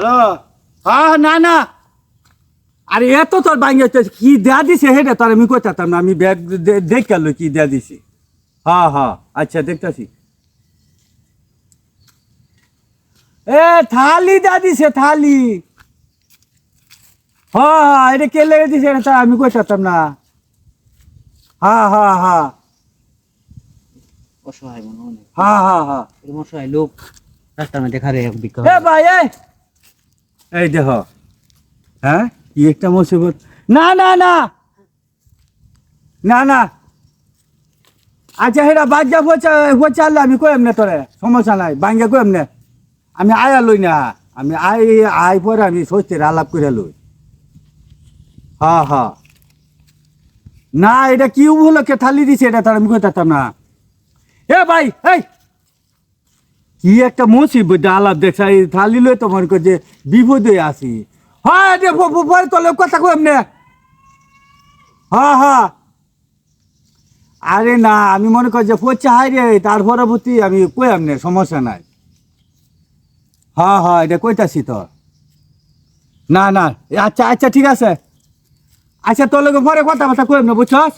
Hello? হ্যাঁ না না। আরে এত তোর বাইঙ্গে কি দেয়া দিছে হেটা তোর আমি কইতাম না আমি ব্যাগ দেখ গেল কি দেয়া দিছি। হ্যাঁ হ্যাঁ আচ্ছা দেখতাছি। এ থালি দেয়া দিছে থালি। হ্যাঁ হ্যাঁ এটা কে লেগে দিছে এটা তো আমি কইতাম না। হ্যাঁ হ্যাঁ হ্যাঁ। অসহায় মনে হ্যাঁ। হ্যাঁ হ্যাঁ এরকম অসহায় লোক রাস্তার মধ্যে খারে বিক্ষোভ ভাই এই দেখ। হ্যাঁ? কি একটা মুসিবত। না না না। না না। আচ্ছা হেরা বাদ যা পচা পচালে আমি কইম না তোরে। সমস্যা নাই বাঙ্গা কইম না। আমি আয়া লই না। আমি আই আই পরে আমি সত্যের আলাপ করে লই। হ্যাঁ হ্যাঁ না, এটা কি উপলক্ষে থালি দিছে, এটা তার আমি কইতাম না। এ ভাই, এই! কি একটা মুসিবত আলাপ দেখছা এই থালি লই তো মনে যে বিপদে আছি। হ্যাঁ রে পরে তোলে কথা কইম নে হ্যাঁ হ্যাঁ আরে না, আমি মনে কর যে পচা হাই রে, তার পরবর্তী আমি কইম নে সমস্যা নাই। হ্যাঁ হ্যাঁ এটা কইতাছি তো। না না আচ্ছা আচ্ছা ঠিক আছে। আচ্ছা তোর লোক পরে কথাবার্তা কইম না বুঝছস?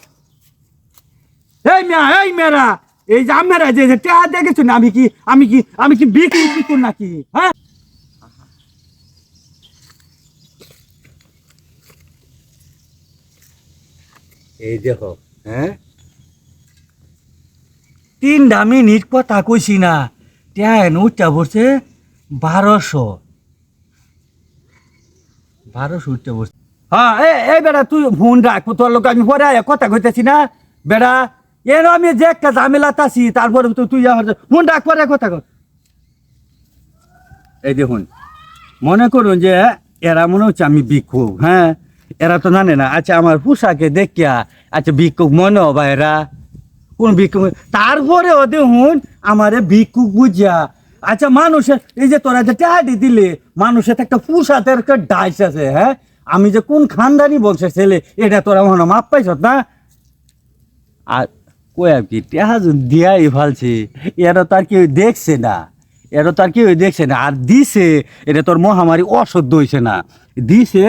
এই মেয়া, এই মেয়েরা! এই যে আমরা যে টেহা দেখেছ না আমি কি আমি কি আমি কি বিক্রি বিকুর নাকি? হ্যাঁ? এই দেখো হ্যাঁ? তিন দামি নিট কথা কইছি না টেহা উঠটা পড়ছে বারোশো। বারোশো উঠটা পড়ছে হ্যাঁ এ এই বেড়া তুই ফোন রাখ তোর লোক আমি পরে কথা কইতেছি না। বেড়া এর আমি যে একটা ঝামেলা তাছি তারপরে তুই আমার ফোন রাখ পরে কথা কর এই দেখুন মনে করুন যে এরা মনে হচ্ছে আমি ভিক্ষুক হ্যাঁ? এরা তো জানে না। আচ্ছা আমার পোশাকে দেখিয়া আচ্ছা ভিক্ষুক মনে হবা এরা? কোন ভিক্ষুক? তারপরেও দেখুন আমারে ভিক্ষুক বুঝিয়া। আচ্ছা মানুষের এই যে তোরা যে টাহাটি দিলে, মানুষের একটা পোশাকের ডাইস আছে হ্যাঁ? আমি যে কোন খানদানি বংশের ছেলে, এটা তোরা মনে মাপ পাইছ না? আর কই আর কি, টেহা দিয়াই ফালছে এরা তার কেউ দেখছে না, এরা তার কেউ দেখছে না, আর দিছে এটা তোর মহামারী অসহ্য হইছে না, দিছে,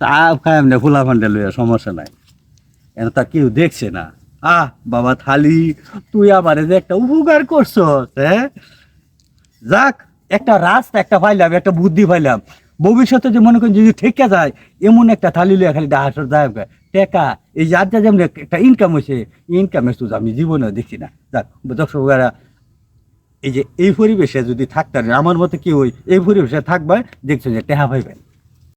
সাপ খায় না, ফুলা ফান্ডে লইয়া, সমস্যা নাই এটা তার কেউ দেখছে না, আহ, বাবা থালি, তুই আবার যে একটা উপকার করছস হ্যাঁ যাক, একটা রাস্তা, একটা পাইলাম, একটা বুদ্ধি পাইলাম, ভবিষ্যতে যে মনে করেন যদি ঠেকা যায়, এমন একটা থালি লইয়া খালি হাসর যায় টেকা, এই যার যা যেমন একটা ইনকাম হয়েছে ইনকামের সুযোগ আমি জীবনে দেখছি না। যাক, দর্শকরা, এই যে এই পরিবেশে যদি থাকতেন, আমার মতে কি ওই এই পরিবেশে থাকবে, দেখছেন যে টেহা পাইবেন।